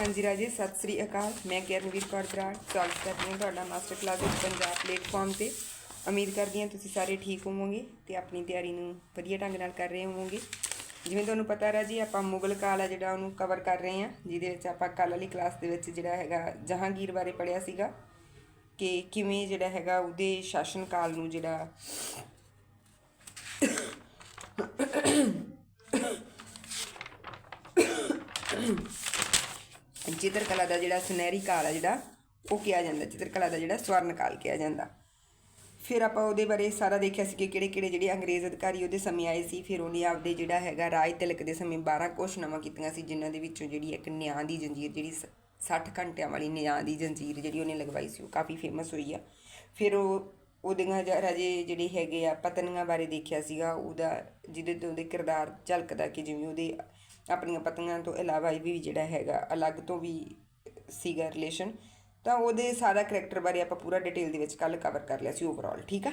ਹਾਂਜੀ ਰਾਜੇ, ਸਤਿ ਸ੍ਰੀ ਅਕਾਲ। ਮੈਂ ਕਿਰਨਵੀਰ ਕੌਰ ਬਰਾੜ। ਸਵਾਗਤ ਕਰਦੀ ਹਾਂ ਤੁਹਾਡਾ ਮਾਸਟਰ ਕਲਾਸ ਵਿੱਚ ਪੰਜਾਬ ਪਲੇਟਫਾਰਮ ਤੇ। ਉਮੀਦ ਕਰਦੀ ਹਾਂ ਤੁਸੀਂ ਸਾਰੇ ਠੀਕ ਹੋਵੋਗੇ ਤੇ ਆਪਣੀ ਤਿਆਰੀ ਨੂੰ ਵਧੀਆ ਢੰਗ ਨਾਲ ਕਰ ਰਹੇ ਹੋਵੋਗੇ। ਜਿਵੇਂ ਤੁਹਾਨੂੰ ਪਤਾ ਰਾਜੀ, ਆਪਾਂ ਮੁਗਲ ਕਾਲ ਆ ਜਿਹੜਾ ਉਹਨੂੰ ਕਵਰ ਕਰ ਰਹੇ ਹਾਂ, ਜਿਹਦੇ ਵਿੱਚ ਆਪਾਂ ਕੱਲ੍ਹ ਵਾਲੀ ਕਲਾਸ ਦੇ ਵਿੱਚ ਜਿਹੜਾ ਹੈਗਾ ਜਹਾਂਗੀਰ ਬਾਰੇ ਪੜਿਆ ਸੀਗਾ ਕਿ ਕਿਵੇਂ ਜਿਹੜਾ ਹੈਗਾ ਉਹਦੇ ਸ਼ਾਸਨ ਕਾਲ ਨੂੰ ਜਿਹੜਾ ਚਿੱਤਰਕਲਾ ਦਾ ਜਿਹੜਾ ਸੁਨਹਿਰੀ ਕਾਲ ਆ ਜਿਹੜਾ, ਉਹ ਕਿਹਾ ਜਾਂਦਾ, ਚਿੱਤਰਕਲਾ ਦਾ ਜਿਹੜਾ ਸਵਰਨ ਕਾਲ ਕਿਹਾ ਜਾਂਦਾ। ਫਿਰ ਆਪਾਂ ਉਹਦੇ ਬਾਰੇ ਸਾਰਾ ਦੇਖਿਆ ਸੀ ਕਿ ਕਿਹੜੇ ਕਿਹੜੇ ਜਿਹੜੇ ਅੰਗਰੇਜ਼ ਅਧਿਕਾਰੀ ਉਹਦੇ ਸਮੇਂ ਆਏ ਸੀ, ਫਿਰ ਉਹਨੇ ਆਪਦੇ ਜਿਹੜਾ ਹੈਗਾ ਰਾਜ ਤਿਲਕ ਦੇ ਸਮੇਂ 12 ਘੋਸ਼ਣਾਵਾਂ ਕੀਤੀਆਂ ਸੀ, ਜਿਨ੍ਹਾਂ ਦੇ ਵਿੱਚੋਂ ਜਿਹੜੀ ਇੱਕ ਨਿਆਂ ਦੀ ਜੰਜੀਰ, ਜਿਹੜੀ ਸ- 60 ਘੰਟਿਆਂ ਵਾਲੀ ਨਿਆਂ ਦੀ ਜੰਜੀਰ ਜਿਹੜੀ ਉਹਨੇ ਲਗਵਾਈ ਸੀ, ਉਹ ਕਾਫੀ ਫੇਮਸ ਹੋਈ ਆ। ਫਿਰ ਉਹ, ਉਹਦੀਆਂ ਰਾਜੇ ਜਿਹੜੇ ਹੈਗੇ ਆ, ਪਤਨੀਆਂ ਬਾਰੇ ਦੇਖਿਆ ਸੀਗਾ, ਉਹਦਾ ਜਿਹਦੇ ਤੋਂ ਉਹਦੇ ਕਿਰਦਾਰ ਝਲਕਦਾ ਕਿ ਜਿਵੇਂ ਉਹਦੇ ਆਪਣੀਆਂ ਪਤਨੀਆਂ ਤੋਂ ਇਲਾਵਾ ਇਹ ਵੀ ਜਿਹੜਾ ਹੈਗਾ ਅਲੱਗ ਤੋਂ ਵੀ ਸੀਗਾ ਰਿਲੇਸ਼ਨ ਤਾਂ ਉਹਦੇ ਸਾਰਾ ਕਰੈਕਟਰ ਬਾਰੇ ਆਪਾਂ ਪੂਰਾ ਡਿਟੇਲ ਦੇ ਵਿੱਚ ਕੱਲ ਕਵਰ ਕਰ ਲਿਆ ਸੀ ਓਵਰਆਲ ਠੀਕ ਆ?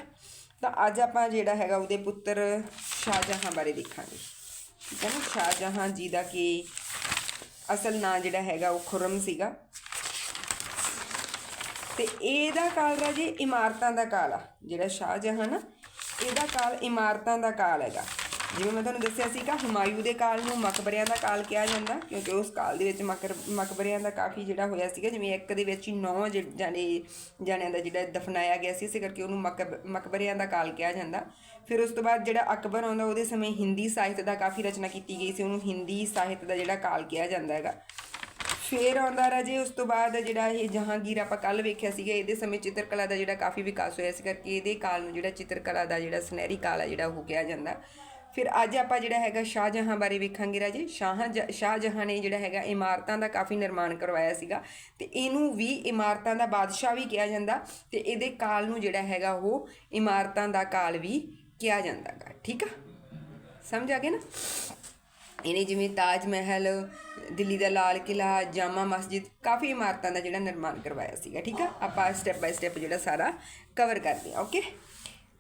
ਤਾਂ ਅੱਜ ਆਪਾਂ ਜਿਹੜਾ ਹੈਗਾ ਉਹਦੇ ਪੁੱਤਰ ਸ਼ਾਹਜਹਾਂ ਬਾਰੇ ਦੇਖਾਂਗੇ, ਠੀਕ ਹੈ ਨਾ? ਸ਼ਾਹਜਹਾਂ ਜੀ ਦਾ ਕਿ ਅਸਲ ਨਾਂ ਜਿਹੜਾ ਹੈਗਾ ਉਹ ਖੁਰਮ ਸੀਗਾ। ਤੇ ਇਹਦਾ ਕਾਲ ਰਾਜੇ ਇਮਾਰਤਾਂ ਦਾ ਕਾਲ ਆ, ਜਿਹੜਾ ਸ਼ਾਹਜਹਾਂ ਨਾ, ਇਹਦਾ ਕਾਲ ਇਮਾਰਤਾਂ ਦਾ ਕਾਲ ਹੈਗਾ। ਜਿਵੇਂ ਮੈਂ ਤੁਹਾਨੂੰ ਦੱਸਿਆ ਸੀਗਾ, ਹੁਮਾਯੂ ਦੇ ਕਾਲ ਨੂੰ ਮਕਬਰਿਆਂ ਦਾ ਕਾਲ ਕਿਹਾ ਜਾਂਦਾ, ਕਿਉਂਕਿ ਉਸ ਕਾਲ ਦੇ ਵਿੱਚ ਮਕਰ, ਮਕਬਰਿਆਂ ਦਾ ਕਾਫੀ ਜਿਹੜਾ ਹੋਇਆ ਸੀਗਾ, ਜਿਵੇਂ ਇੱਕ ਦੇ ਵਿੱਚ ਹੀ ਨੌ ਜਾਨੇ ਜਾਣਿਆਂ ਦਾ ਜਿਹੜਾ ਦਫਨਾਇਆ ਗਿਆ ਸੀ, ਇਸੇ ਕਰਕੇ ਉਹਨੂੰ ਮਕਬ, ਮਕਬਰਿਆਂ ਦਾ ਕਾਲ ਕਿਹਾ ਜਾਂਦਾ। ਫਿਰ ਉਸ ਤੋਂ ਬਾਅਦ ਜਿਹੜਾ ਅਕਬਰ ਆਉਂਦਾ, ਉਹਦੇ ਸਮੇਂ ਹਿੰਦੀ ਸਾਹਿਤ ਦਾ ਕਾਫੀ ਰਚਨਾ ਕੀਤੀ ਗਈ ਸੀ, ਉਹਨੂੰ ਹਿੰਦੀ ਸਾਹਿਤ ਦਾ ਜਿਹੜਾ ਕਾਲ ਕਿਹਾ ਜਾਂਦਾ ਹੈਗਾ। ਫੇਰ ਆਉਂਦਾ ਰਾਜੇ ਉਸ ਤੋਂ ਬਾਅਦ ਜਿਹੜਾ ਇਹ ਜਹਾਂਗੀਰ ਆਪਾਂ ਕੱਲ ਵੇਖਿਆ ਸੀਗਾ, ਇਹਦੇ ਸਮੇਂ ਚਿੱਤਰਕਲਾ ਦਾ ਜਿਹੜਾ ਕਾਫੀ ਵਿਕਾਸ ਹੋਇਆ ਸੀ, ਕਰਕੇ ਇਹਦੇ ਕਾਲ ਨੂੰ ਜਿਹੜਾ ਚਿੱਤਰਕਲਾ ਦਾ ਜਿਹੜਾ ਸੁਨਹਿਰੀ ਕਾਲ ਆ, ਜਿਹੜਾ ਉਹ ਕਿਹਾ ਜਾਂਦਾ। ਫਿਰ ਅੱਜ ਆਪਾਂ ਜਿਹੜਾ ਹੈਗਾ ਸ਼ਾਹਜਹਾਂ ਬਾਰੇ ਵੇਖਾਂਗੇ ਰਾਜੇ। ਸ਼ਾਹ ਸ਼ਾਹਜਹਾਂ ਨੇ ਜਿਹੜਾ ਹੈਗਾ ਇਮਾਰਤਾਂ ਦਾ ਕਾਫੀ ਨਿਰਮਾਣ ਕਰਵਾਇਆ ਸੀਗਾ ਤੇ ਇਹਨੂੰ ਵੀ ਇਮਾਰਤਾਂ ਦਾ ਬਾਦਸ਼ਾਹ ਵੀ ਕਿਹਾ ਜਾਂਦਾ ਤੇ ਇਹਦੇ ਕਾਲ ਨੂੰ ਜਿਹੜਾ ਹੈਗਾ ਉਹ ਇਮਾਰਤਾਂ ਦਾ ਕਾਲ ਵੀ ਕਿਹਾ ਜਾਂਦਾਗਾ ਠੀਕ ਆ? ਸਮਝ ਆ ਗਏ ਨਾ? ਇਹਨੇ ਜਿਵੇਂ ਤਾਜ ਮਹਿਲ, ਦਿੱਲੀ ਦਾ ਲਾਲ ਕਿਲਾ ਜਾਮਾ ਮਸਜਿਦ ਕਾਫੀ ਇਮਾਰਤਾਂ ਦਾ ਜਿਹੜਾ ਨਿਰਮਾਣ ਕਰਵਾਇਆ ਸੀਗਾ। ਠੀਕ ਆ? ਆਪਾਂ ਸਟੈਪ ਬਾਈ ਸਟੈਪ ਜਿਹੜਾ ਸਾਰਾ ਕਵਰ ਕਰਦੇ ਆ ਓਕੇ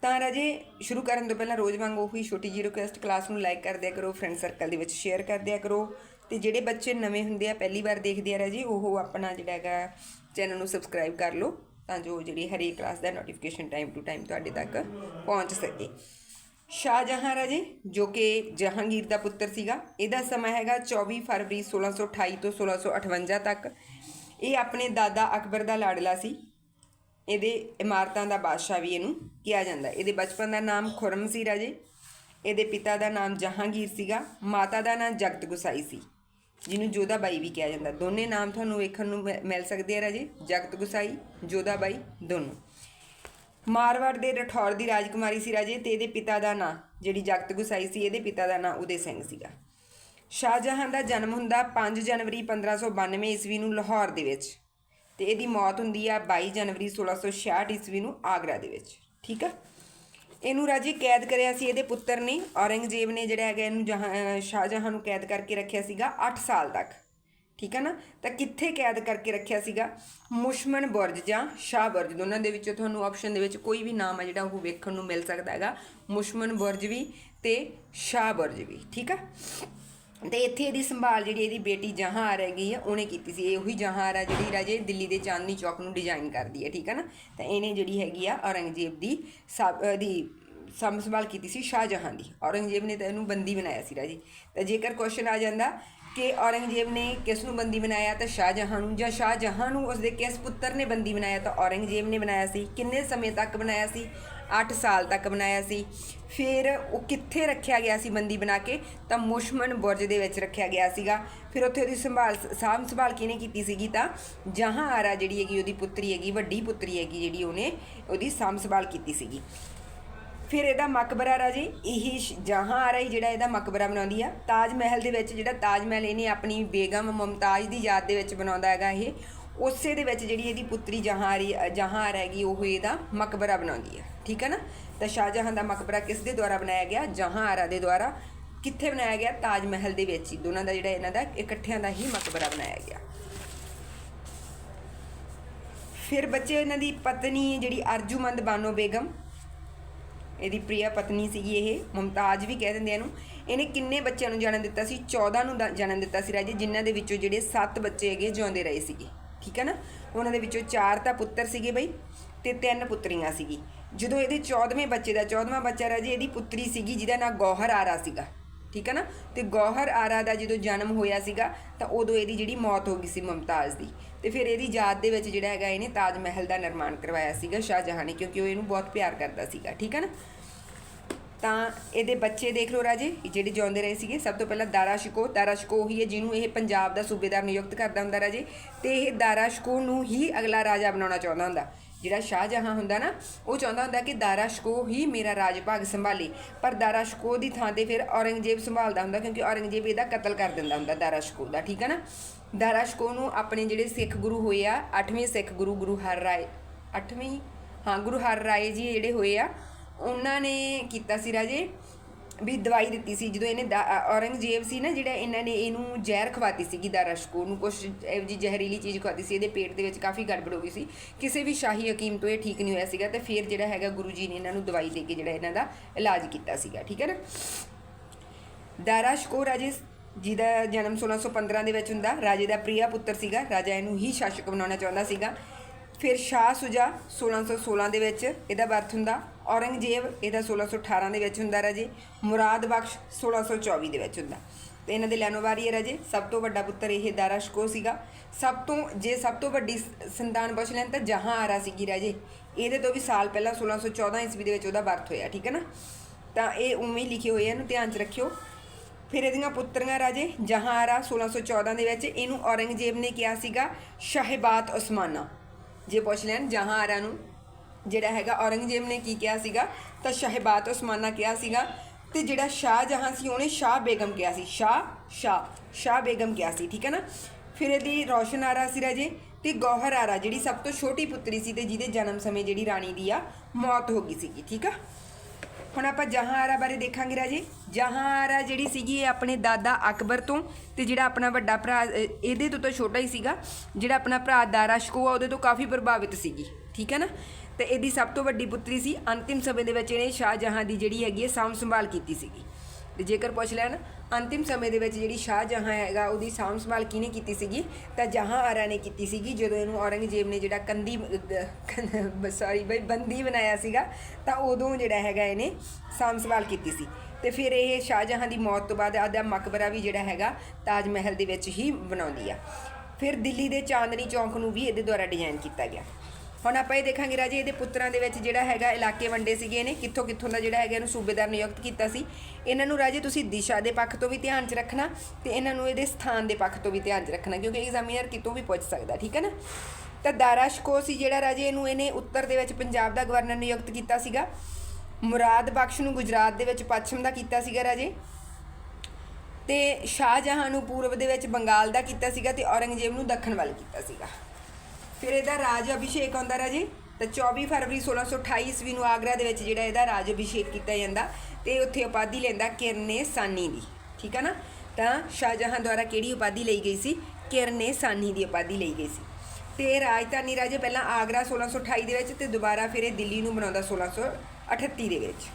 ਤਾਂ ਰਾਜੇ, ਸ਼ੁਰੂ ਕਰਨ ਤੋਂ ਪਹਿਲਾਂ ਰੋਜ਼ ਵਾਂਗ ਉਹੀ ਛੋਟੀ ਜੀ ਰਿਕੁਐਸਟ ਕਲਾਸ ਨੂੰ ਲਾਈਕ ਕਰ ਦਿਆ ਕਰੋ ਫਰੈਂਡ ਸਰਕਲ ਦੇ ਵਿੱਚ ਸ਼ੇਅਰ ਕਰ ਦਿਆ ਕਰੋ। ਤੇ ਜਿਹੜੇ ਬੱਚੇ ਨਵੇਂ ਹੁੰਦੇ ਆ, ਪਹਿਲੀ ਵਾਰ ਦੇਖਦੇ ਆ ਰਾਜੇ, ਉਹ ਆਪਣਾ ਜਿਹੜਾ ਹੈਗਾ ਚੈਨਲ ਨੂੰ ਸਬਸਕ੍ਰਾਈਬ ਕਰ ਲਓ, ਤਾਂ ਜੋ ਜਿਹੜੀ ਹਰੇਕ ਕਲਾਸ ਦਾ ਨੋਟੀਫਿਕੇਸ਼ਨ ਟਾਈਮ ਟੂ ਟਾਈਮ ਤੁਹਾਡੇ ਤੱਕ ਪਹੁੰਚ ਸਕੇ। ਸ਼ਾਹਜਹਾਂ ਰਾਜੇ, ਜੋ ਕਿ ਜਹਾਂਗੀਰ ਦਾ ਪੁੱਤਰ ਸੀਗਾ, ਇਹਦਾ ਸਮਾਂ ਹੈਗਾ 24 ਫਰਵਰੀ 1628 ਤੋਂ 1658 ਤੱਕ। ਇਹ ਆਪਣੇ ਦਾਦਾ ਅਕਬਰ ਦਾ ਲਾਡਲਾ ਸੀ। ਇਹਦੇ ਇਮਾਰਤਾਂ ਦਾ ਬਾਦਸ਼ਾਹ ਵੀ ਇਹਨੂੰ ਕਿਹਾ ਜਾਂਦਾ ਇਹਦੇ ਬਚਪਨ ਦਾ ਨਾਮ ਖੁਰਮ ਸੀ ਰਾਜੇ ਇਹਦੇ ਪਿਤਾ ਦਾ ਨਾਮ ਜਹਾਂਗੀਰ ਸੀਗਾ। ਮਾਤਾ ਦਾ ਨਾਮ ਜਗਤ ਗੁਸਾਈ ਸੀ, ਜਿਹਨੂੰ ਜੋਧਾ ਬਾਈ ਵੀ ਕਿਹਾ ਜਾਂਦਾ। ਦੋਨੇ ਨਾਮ ਤੁਹਾਨੂੰ ਵੇਖਣ ਨੂੰ ਮਿ- ਮਿਲ ਸਕਦੇ ਆ ਰਾਜੇ। ਜਗਤ ਗੁਸਾਈ ਜੋਧਾਬਾਈ ਦੋਨੋਂ। ਮਾਰਵਾੜ ਦੇ ਰਠੌਰ ਦੀ ਰਾਜਕੁਮਾਰੀ ਸੀ ਰਾਜੇ ਤੇ ਇਹਦੇ ਪਿਤਾ ਦਾ ਨਾਂ, ਜਿਹੜੀ ਜਗਤ ਗੁਸਾਈ ਸੀ, ਇਹਦੇ ਪਿਤਾ ਦਾ ਨਾਂ ਉਦੇ ਸਿੰਘ ਸੀਗਾ। ਸ਼ਾਹਜਹਾਂ ਦਾ ਜਨਮ ਹੁੰਦਾ 5 ਜਨਵਰੀ 1592 ਈਸਵੀ ਨੂੰ ਲਾਹੌਰ ਦੇ ਵਿੱਚ। ਤੇ ਇਹਦੀ ਮੌਤ ਹੁੰਦੀ ਆ 22 ਜਨਵਰੀ 1666 ਈਸਵੀ ਨੂੰ ਆਗਰਾ ਦੇ ਵਿੱਚ, ਠੀਕ ਆ? ਇਹਨੂੰ ਰਾਜੇ ਕੈਦ ਕਰਿਆ ਸੀ ਇਹਦੇ ਪੁੱਤਰ ਨੇ, ਔਰੰਗਜ਼ੇਬ ਨੇ ਜਿਹੜਾ ਹੈਗਾ ਇਹਨੂੰ ਜਹਾਂ ਸ਼ਾਹਜਹਾਂ ਨੂੰ ਕੈਦ ਕਰਕੇ ਰੱਖਿਆ ਸੀਗਾ 8 ਸਾਲ ਤੱਕ, ਠੀਕ ਹੈ ਨਾ? ਤਾਂ ਕਿੱਥੇ ਕੈਦ ਕਰਕੇ ਰੱਖਿਆ ਸੀਗਾ? ਮੁਸ਼ਮਨ ਬੁਰਜ ਜਾਂ ਸ਼ਾਹ ਬੁਰਜ, ਦੋਨਾਂ ਦੇ ਵਿੱਚੋਂ ਤੁਹਾਨੂੰ ਆਪਸ਼ਨ ਦੇ ਵਿੱਚ ਕੋਈ ਵੀ ਨਾਮ ਆ ਜਿਹੜਾ ਉਹ ਵੇਖਣ ਨੂੰ ਮਿਲ ਸਕਦਾ ਹੈਗਾ। ਮੁਸ਼ਮਨ ਬੁਰਜ ਵੀ ਤੇ ਸ਼ਾਹ ਬੁਰਜ ਵੀ, ਠੀਕ ਆ? ਤੇ ਇੱਥੇ ਇਹਦੀ ਸੰਭਾਲ ਜਿਹੜੀ ਇਹਦੀ ਬੇਟੀ ਜਹਾਂਆਰ ਹੈਗੀ ਆ, ਉਹਨੇ ਕੀਤੀ ਸੀ। ਇਹ ਉਹੀ ਜਹਾਂਆਰ ਆ ਜਿਹੜੀ ਰਾਜੇ ਦਿੱਲੀ ਦੇ ਚਾਂਦਨੀ ਚੌਕ ਨੂੰ ਡਿਜ਼ਾਈਨ ਕਰਦੀ ਹੈ ਠੀਕ ਹੈ ਨਾ? ਤਾਂ ਇਹਨੇ ਜਿਹੜੀ ਹੈਗੀ ਆ ਔਰੰਗਜ਼ੇਬ ਦੀ ਸਭ ਦੀ ਸਾਂਭ ਸੰਭਾਲ ਕੀਤੀ ਸੀ ਸ਼ਾਹਜਹਾਂ ਦੀ। ਔਰੰਗਜ਼ੇਬ ਨੇ ਤਾਂ ਇਹਨੂੰ ਬੰਦੀ ਬਣਾਇਆ ਸੀ ਰਾਜੇ। ਤਾਂ ਜੇਕਰ ਕੁਐਸਚਨ ਆ ਜਾਂਦਾ ਕਿ ਔਰੰਗਜ਼ੇਬ ਨੇ ਕਿਸ ਨੂੰ ਬੰਦੀ ਬਣਾਇਆ, ਤਾਂ ਸ਼ਾਹਜਹਾਂ ਨੂੰ? ਜਾਂ ਸ਼ਾਹਜਹਾਂ ਨੂੰ ਉਸਦੇ ਕਿਸ ਪੁੱਤਰ ਨੇ ਬੰਦੀ ਬਣਾਇਆ, ਤਾਂ ਔਰੰਗਜ਼ੇਬ ਨੇ ਬਣਾਇਆ ਸੀ। ਕਿੰਨੇ ਸਮੇਂ ਤੱਕ ਬਣਾਇਆ ਸੀ? 8 ਸਾਲ ਤੱਕ ਬਣਾਇਆ ਸੀ। ਫਿਰ ਉਹ ਕਿੱਥੇ ਰੱਖਿਆ ਗਿਆ ਸੀ ਬੰਦੀ ਬਣਾ ਕੇ? ਤਾਂ ਮੁਸ਼ਮਨ ਬੁਰਜ ਦੇ ਵਿੱਚ ਰੱਖਿਆ ਗਿਆ ਸੀਗਾ। ਫਿਰ ਉੱਥੇ ਉਹਦੀ ਸੰਭਾਲ, ਸਾਂਭ ਸੰਭਾਲ ਕਿਹਨੇ ਕੀਤੀ ਸੀਗੀ ਤਾਂ? ਜਹਾਂ ਆਰਾ ਜਿਹੜੀ ਹੈਗੀ, ਉਹਦੀ ਪੁੱਤਰੀ ਹੈਗੀ, ਵੱਡੀ ਪੁੱਤਰੀ ਹੈਗੀ ਜਿਹੜੀ ਉਹਨੇ ਉਹਦੀ ਸਾਂਭ ਸੰਭਾਲ ਕੀਤੀ ਸੀਗੀ। ਫਿਰ ਇਹਦਾ ਮਕਬਰਾ ਰਾਜੇ, ਇਹੀ ਸ਼- ਜਹਾਂ ਆ ਰਹੀ ਜਿਹੜਾ ਇਹਦਾ ਮਕਬਰਾ ਬਣਾਉਂਦੀ ਆ। ਤਾਜ ਮਹਿਲ ਦੇ ਵਿੱਚ ਜਿਹੜਾ ਤਾਜ ਮਹਿਲ, ਇਹਨੇ ਆਪਣੀ ਬੇਗਮ ਮੁਮਤਾਜ਼ ਦੀ ਯਾਦ ਦੇ ਵਿੱਚ ਬਣਾਉਂਦਾ ਹੈਗਾ ਇਹ। ਉਸੇ ਦੇ ਵਿੱਚ ਜਿਹੜੀ ਇਹਦੀ ਪੁੱਤਰੀ ਜਹਾਂਰੀ ਆ ਰਹੀ ਜਹਾਂ ਆ ਰਹੇਗੀ ਉਹ ਇਹਦਾ ਮਕਬਰਾ ਬਣਾਉਂਦੀ ਹੈ। ਠੀਕ ਹੈ ਨਾ? ਤਾਂ ਸ਼ਾਹਜਹਾਂ ਦਾ ਮਕਬਰਾ ਕਿਸ ਦੇ ਦੁਆਰਾ ਬਣਾਇਆ ਗਿਆ? ਜਹਾਂ ਆਰਾ ਦੇ ਦੁਆਰਾ। ਕਿੱਥੇ ਬਣਾਇਆ ਗਿਆ? ਤਾਜ ਮਹਿਲ ਦੇ ਵਿੱਚ ਹੀ। ਦੋਨਾਂ ਦਾ ਜਿਹੜਾ ਇਹਨਾਂ ਦਾ ਇਕੱਠਿਆਂ ਦਾ ਹੀ ਮਕਬਰਾ ਬਣਾਇਆ ਗਿਆ। ਫਿਰ ਬੱਚੇ, ਇਹਨਾਂ ਦੀ ਪਤਨੀ ਜਿਹੜੀ ਅਰਜੂਮੰਦ ਬਾਨੋ ਬੇਗਮ, ਇਹਦੀ ਪ੍ਰਿਆ ਪਤਨੀ ਸੀਗੀ ਇਹ। ਮੁਮਤਾਜ਼ ਵੀ ਕਹਿ ਦਿੰਦੇ ਇਹਨੂੰ। ਇਹਨੇ ਕਿੰਨੇ ਬੱਚਿਆਂ ਨੂੰ ਜਨਮ ਦਿੱਤਾ ਸੀ? 14 ਨੂੰ ਦਾ- ਜਨਮ ਦਿੱਤਾ ਸੀ ਰਾਜੇ, ਜਿਨ੍ਹਾਂ ਦੇ ਵਿੱਚੋਂ ਜਿਹੜੇ 7 ਬੱਚੇ ਹੈਗੇ, ਜਿਉਂਦੇ ਰਹੇ ਸੀਗੇ। ਠੀਕ ਹੈ ਨਾ? ਉਹਨਾਂ ਦੇ ਵਿੱਚੋਂ ਚਾਰ ਤਾਂ ਪੁੱਤਰ ਸੀਗੇ ਬਈ ਤੇ ਤਿੰਨ ਪੁੱਤਰੀਆਂ ਸੀਗੀ। ਜਦੋਂ ਇਹਦੇ 14ਵੇਂ ਬੱਚੇ ਦਾ 14ਵਾਂ ਬੱਚਾ ਰਾਜੇ ਇਹਦੀ ਪੁੱਤਰੀ ਸੀਗੀ, ਜਿਹਦਾ ਨਾਂ ਗੌਹਰ ਆਰਾ ਸੀਗਾ। ਠੀਕ ਹੈ ਨਾ? ਤੇ ਗੌਹਰ ਆਰਾ ਦਾ ਜਦੋਂ ਜਨਮ ਹੋਇਆ ਸੀਗਾ, ਤਾਂ ਉਦੋਂ ਇਹਦੀ ਜਿਹੜੀ ਮੌਤ ਹੋ ਗਈ ਸੀ ਮੁਮਤਾਜ਼ ਦੀ। ਤੇ ਫਿਰ ਇਹਦੀ ਯਾਦ ਦੇ ਵਿੱਚ ਜਿਹੜਾ ਹੈਗਾ, ਇਹਨੇ ਤਾਜ ਮਹਿਲ ਦਾ ਨਿਰਮਾਣ ਕਰਵਾਇਆ ਸੀਗਾ ਸ਼ਾਹਜਹਾਂ ਨੇ, ਕਿਉਂਕਿ ਉਹ ਇਹਨੂੰ ਬਹੁਤ ਪਿਆਰ ਕਰਦਾ ਸੀਗਾ। ਠੀਕ ਹੈ ਨਾ? ਤਾਂ ਇਹਦੇ ਬੱਚੇ ਦੇਖ ਲਓ ਰਾਜੇ ਜਿਹੜੇ ਜਿਉਂਦੇ ਰਹੇ ਸੀਗੇ, ਸਭ ਤੋਂ ਪਹਿਲਾਂ ਦਾਰਾ ਸ਼ਿਕੋ ਦਾਰਾ ਸ਼ਿਕੋ ਹੀ ਹੈ ਜਿਹਨੂੰ ਇਹ ਪੰਜਾਬ ਦਾ ਸੂਬੇਦਾਰ ਨਿਯੁਕਤ ਕਰਦਾ ਹੁੰਦਾ ਰਾਜੇ ਤੇ ਇਹ ਦਾਰਾ ਸ਼ਿਕੋ ਨੂੰ ਹੀ ਅਗਲਾ ਰਾਜਾ ਬਣਾਉਣਾ ਚਾਹੁੰਦਾ ਹੁੰਦਾ। ਜਿਹੜਾ ਸ਼ਾਹਜਹਾਂ ਹੁੰਦਾ ਨਾ, ਉਹ ਚਾਹੁੰਦਾ ਹੁੰਦਾ ਕਿ ਦਾਰਾ ਸ਼ਿਕੋ ਹੀ ਮੇਰਾ ਰਾਜ ਭਾਗ ਸੰਭਾਲੇ, ਪਰ ਦਾਰਾ ਸ਼ਿਕੋ ਦੀ ਥਾਂ ਤੇ ਫਿਰ ਔਰੰਗਜ਼ੇਬ ਸੰਭਾਲਦਾ ਹੁੰਦਾ ਕਿਉਂਕਿ ਔਰੰਗਜ਼ੇਬ ਇਹਦਾ ਕਤਲ ਕਰ ਦਿੰਦਾ ਹੁੰਦਾ ਦਾਰਾ ਸ਼ਿਕੋ ਦਾ, ਠੀਕ ਹੈ ਨਾ? ਦਾਰਾ ਸ਼ਿਕੋ ਨੂੰ ਆਪਣੇ ਜਿਹੜੇ ਸਿੱਖ ਗੁਰੂ ਹੋਏ ਆ 8ਵੇਂ ਸਿੱਖ ਗੁਰੂ ਗੁਰੂ ਹਰ ਰਾਏ 8ਵੀਂ ਹਾਂ, ਗੁਰੂ ਹਰ ਰਾਏ ਜੀ ਜਿਹੜੇ ਹੋਏ ਆ ਉਹਨਾਂ ਨੇ ਕੀਤਾ ਸੀ ਰਾਜੇ ਵੀ ਦਵਾਈ ਦਿੱਤੀ ਸੀ, ਜਦੋਂ ਇਹਨੇ ਦਾ- ਔਰੰਗਜ਼ੇਬ ਸੀ ਨਾ ਜਿਹੜਾ ਇਹਨਾਂ ਨੇ ਇਹਨੂੰ ਜ਼ਹਿਰ ਖਵਾਤੀ ਸੀਗੀ ਦਾਰਸ਼ਕੋ ਨੂੰ ਕੁਝ ਇਹੋ ਜਿਹੀ ਜ਼ਹਿਰੀਲੀ ਚੀਜ਼ ਖਵਾਤੀ ਸੀ, ਇਹਦੇ ਪੇਟ ਦੇ ਵਿੱਚ ਕਾਫੀ ਗੜਬੜ ਹੋ ਗਈ ਸੀ। ਕਿਸੇ ਵੀ ਸ਼ਾਹੀ ਹਕੀਮ ਤੋਂ ਇਹ ਠੀਕ ਨਹੀਂ ਹੋਇਆ ਸੀਗਾ ਤੇ ਫਿਰ ਜਿਹੜਾ ਹੈਗਾ ਗੁਰੂ ਜੀ ਨੇ ਇਹਨਾਂ ਨੂੰ ਦਵਾਈ ਦੇ ਕੇ ਜਿਹੜਾ ਇਹਨਾਂ ਦਾ ਇਲਾਜ ਕੀਤਾ ਸੀਗਾ, ਠੀਕ ਹੈ ਨਾ? ਦਾਰਾ ਸ਼ਕੋ ਰਾਜੇ ਜਿਹਦਾ ਜਨਮ 1615 ਦੇ ਵਿੱਚ ਹੁੰਦਾ, ਰਾਜੇ ਦਾ ਪ੍ਰਿਆ ਪੁੱਤਰ ਸੀਗਾ, ਰਾਜਾ ਇਹਨੂੰ ਹੀ ਸ਼ਾਸਕ ਬਣਾਉਣਾ ਚਾਹੁੰਦਾ ਸੀਗਾ। ਫਿਰ ਸ਼ਾਹ ਸੁਜਾ 1616 ਦੇ ਵਿੱਚ ਇਹਦਾ ਬਰਥ ਹੁੰਦਾ ਔਰੰਗਜ਼ੇਬ, ਇਹਦਾ 1618 ਦੇ ਵਿੱਚ ਹੁੰਦਾ ਰਾਜੇ। ਮੁਰਾਦ ਬਖਸ਼ 1624 ਦੇ ਵਿੱਚ ਹੁੰਦਾ। ਤੇ ਇਹਨਾਂ ਦੇ ਲੈਣੋ ਵਾਰੀ ਹੈ ਰਾਜੇ। ਸਭ ਤੋਂ ਵੱਡਾ ਪੁੱਤਰ ਇਹ ਦਾਰਾ ਸ਼ਕੋ ਸੀਗਾ। ਸਭ ਤੋਂ, ਜੇ ਸਭ ਤੋਂ ਵੱਡੀ ਸੰਤਾਨ ਪੁੱਛ ਲੈਣ ਤਾਂ ਜਹਾਂ ਆਰਾ ਸੀਗੀ ਰਾਜੇ। ਇਹਦੇ ਤੋਂ ਵੀ ਸਾਲ ਪਹਿਲਾਂ 1614 ਈਸਵੀ ਦੇ ਵਿੱਚ ਉਹਦਾ ਬਰਥ ਹੋਇਆ, ਠੀਕ ਹੈ ਨਾ? ਤਾਂ ਇਹ ਉਵੇਂ ਹੀ ਲਿਖੇ ਹੋਏ ਆ, ਇਹਨੂੰ ਧਿਆਨ 'ਚ ਰੱਖਿਓ। ਫਿਰ ਇਹਦੀਆਂ ਪੁੱਤਰੀਆਂ ਰਾਜੇ, ਜਹਾਂ ਜਹਾਂਆਰਾ 1614 ਦੇ ਵਿੱਚ। ਇਹਨੂੰ ਔਰੰਗਜ਼ੇਬ ਨੇ ਕਿਹਾ ਸੀਗਾ, ਸ਼ਹਿਬਾਤ ਉਸਮਾਨਾ। ਜੇ ਪੁੱਛ ਲੈਣ ਜਹਾਂ ਆਰਾ ਨੂੰ ਜਿਹੜਾ ਹੈਗਾ, ਔਰੰਗਜ਼ੇਬ ਨੇ ਕੀ ਕਿਹਾ ਸੀਗਾ? ਤਾਂ ਸ਼ਹਿਬਾਤ ਉਸਮਾਨਾ ਕਿਹਾ ਸੀਗਾ, ਤੇ ਜਿਹੜਾ ਸ਼ਾਹ ਜਹਾਂ ਸੀ, ਉਹਨੇ ਸ਼ਾਹ ਬੇਗਮ ਕਿਹਾ ਸੀ। ਸ਼ਾਹ ਸ਼ਾਹ ਸ਼ਾਹ ਬੇਗਮ ਕਿਹਾ ਸੀ, ਠੀਕ ਹੈ ਨਾ? ਫਿਰ ਇਹਦੀ ਰੌਸ਼ਨ ਆਰਾ ਸੀ ਰਾਜੇ, ਤੇ ਗੌਹਰ ਆਰਾ, ਜਿਹੜੀ ਸਭ ਤੋਂ ਛੋਟੀ ਪੁੱਤਰੀ ਸੀ ਤੇ ਜਿਹਦੇ ਜਨਮ ਸਮੇਂ ਜਿਹੜੀ ਰਾਣੀ ਦੀ ਆ, ਮੌਤ ਹੋ ਗਈ ਸੀਗੀ, ਠੀਕ ਆ? ਹੁਣ ਆਪਾਂ ਜਹਾਂ ਆਰਾ ਬਾਰੇ ਦੇਖਾਂਗੇ ਰਾਜੇ। ਜਹਾਂ ਆਰਾ ਜਿਹੜੀ ਸੀਗੀ, ਇਹ ਆਪਣੇ ਦਾਦਾ ਅਕਬਰ ਤੋਂ, ਤੇ ਜਿਹੜਾ ਆਪਣਾ ਵੱਡਾ ਭਰਾ ਇਹਦੇ ਤੋਂ ਤਾਂ ਛੋਟਾ ਹੀ ਸੀਗਾ, ਜਿਹੜਾ ਆਪਣਾ ਭਰਾ ਦਾਰਾ ਸ਼ਕੋ ਉਹਦੇ ਤੋਂ ਕਾਫੀ ਪ੍ਰਭਾਵਿਤ ਸੀਗੀ, ਠੀਕ ਹੈ ਨਾ? ਤੇ ਇਹਦੀ ਸਭ ਤੋਂ ਵੱਡੀ ਪੁੱਤਰੀ ਸੀ, ਅੰਤਿਮ ਸਮੇਂ ਦੇ ਵਿੱਚ ਇਹਨੇ ਸ਼ਾਹਜਹਾਂ ਦੀ ਜਿਹੜੀ ਹੈਗੀ ਹੈ ਸਾਂਭ ਸੰਭਾਲ ਕੀਤੀ ਸੀਗੀ। ਤੇ ਜੇਕਰ ਪੁੱਛ ਲੈਣ, ਅੰਤਿਮ ਸਮੇਂ ਦੇ ਵਿੱਚ ਜਿਹੜੀ ਸ਼ਾਹਜਹਾਂ ਹੈਗਾ, ਉਹਦੀ ਸਾਂਭ ਸੰਭਾਲ ਕਿਹਨੇ ਕੀਤੀ ਸੀਗੀ? ਤਾਂ ਜਹਾਂ ਆਰਾ ਨੇ ਕੀਤੀ ਸੀਗੀ, ਜਦੋਂ ਇਹਨੂੰ ਔਰੰਗਜ਼ੇਬ ਨੇ ਜਿਹੜਾ ਕੰਦੀ ਸੌਰੀ ਬਈ, ਬੰਦੀ ਬਣਾਇਆ ਸੀਗਾ, ਤਾਂ ਉਦੋਂ ਜਿਹੜਾ ਹੈਗਾ ਇਹਨੇ ਸਾਂਭ ਸੰਭਾਲ ਕੀਤੀ ਸੀ। ਤੇ ਫਿਰ ਇਹ ਸ਼ਾਹਜਹਾਂ ਦੀ ਮੌਤ ਤੋਂ ਬਾਅਦ ਆਦਾ ਮਕਬਰਾ ਵੀ ਜਿਹੜਾ ਹੈਗਾ, ਤਾਜ ਮਹਿਲ ਦੇ ਵਿੱਚ ਹੀ ਬਣਾਉਂਦੀ ਆ। ਫਿਰ ਦਿੱਲੀ ਦੇ ਚਾਂਦਨੀ ਚੌਂਕ ਨੂੰ ਵੀ ਇਹਦੇ ਦੁਆਰਾ ਡਿਜ਼ਾਈਨ ਕੀਤਾ ਗਿਆ। ਹੁਣ ਆਪਾਂ ਇਹ ਦੇਖਾਂਗੇ ਰਾਜੇ, ਇਹਦੇ ਪੁੱਤਰਾਂ ਦੇ ਵਿੱਚ ਜਿਹੜਾ ਹੈਗਾ ਇਲਾਕੇ ਵੰਡੇ ਸੀਗੇ ਇਹਨੇ ਕਿੱਥੋਂ ਕਿੱਥੋਂ ਦਾ ਜਿਹੜਾ ਹੈਗਾ ਇਹਨੂੰ ਸੂਬੇਦਾਰ ਨਿਯੁਕਤ ਕੀਤਾ ਸੀ। ਇਹਨਾਂ ਨੂੰ ਰਾਜੇ ਤੁਸੀਂ ਦਿਸ਼ਾ ਦੇ ਪੱਖ ਤੋਂ ਵੀ ਧਿਆਨ 'ਚ ਰੱਖਣਾ ਤੇ ਇਹਨਾਂ ਨੂੰ ਇਹਦੇ ਸਥਾਨ ਦੇ ਪੱਖ ਤੋਂ ਵੀ ਧਿਆਨ 'ਚ ਰੱਖਣਾ, ਕਿਉਂਕਿ ਐਗਜ਼ਾਮੀਨਰ ਕਿਤੋਂ ਵੀ ਪੁੱਛ ਸਕਦਾ, ਠੀਕ ਹੈ ਨਾ? ਤਾਂ ਦਾਰਾ ਸ਼ਕੋ ਸੀ ਜਿਹੜਾ ਰਾਜੇ ਇਹਨੂੰ ਇਹਨੇ ਉੱਤਰ ਦੇ ਵਿੱਚ ਪੰਜਾਬ ਦਾ ਗਵਰਨਰ ਨਿਯੁਕਤ ਕੀਤਾ ਸੀਗਾ। ਮੁਰਾਦ ਬਖਸ਼ ਨੂੰ ਗੁਜਰਾਤ ਦੇ ਵਿੱਚ ਪੱਛਮ ਦਾ ਕੀਤਾ ਸੀਗਾ ਰਾਜੇ। ਤੇ ਸ਼ਾਹਜਹਾਂ ਨੂੰ ਪੂਰਬ ਦੇ ਵਿੱਚ ਬੰਗਾਲ ਦਾ ਕੀਤਾ ਸੀਗਾ ਤੇ ਔਰੰਗਜ਼ੇਬ ਨੂੰ ਦੱਖਣ ਵੱਲ ਕੀਤਾ ਸੀਗਾ। ਫਿਰ ਇਹਦਾ ਰਾਜ ਅਭਿਸ਼ੇਕ ਆਉਂਦਾ ਰਾਜੇ। ਤਾਂ 24 ਫਰਵਰੀ 1628 ਈਸਵੀ ਨੂੰ ਆਗਰਾ ਦੇ ਵਿੱਚ ਜਿਹੜਾ ਇਹਦਾ ਰਾਜ ਅਭਿਸ਼ੇਕ ਕੀਤਾ ਜਾਂਦਾ, ਤੇ ਉੱਥੇ ਉਪਾਧੀ ਲੈਂਦਾ ਕਿਰਨੇ ਸਾਨੀ ਦੀ, ਠੀਕ ਹੈ ਨਾ? ਤਾਂ ਸ਼ਾਹਜਹਾਂ ਦੁਆਰਾ ਕਿਹੜੀ ਉਪਾਧੀ ਲਈ ਗਈ ਸੀ? ਕਿਰਨੇ ਸਾਨੀ ਦੀ ਉਪਾਧੀ ਲਈ ਗਈ ਸੀ। ਤੇ ਇਹ ਰਾਜਧਾਨੀ ਰਾਜੇ ਪਹਿਲਾਂ ਆਗਰਾ 1628 ਦੇ ਵਿੱਚ ਤੇ ਦੁਬਾਰਾ ਫਿਰ ਇਹ ਦਿੱਲੀ ਨੂੰ ਬਣਾਉਂਦਾ 1638 ਦੇ ਵਿੱਚ।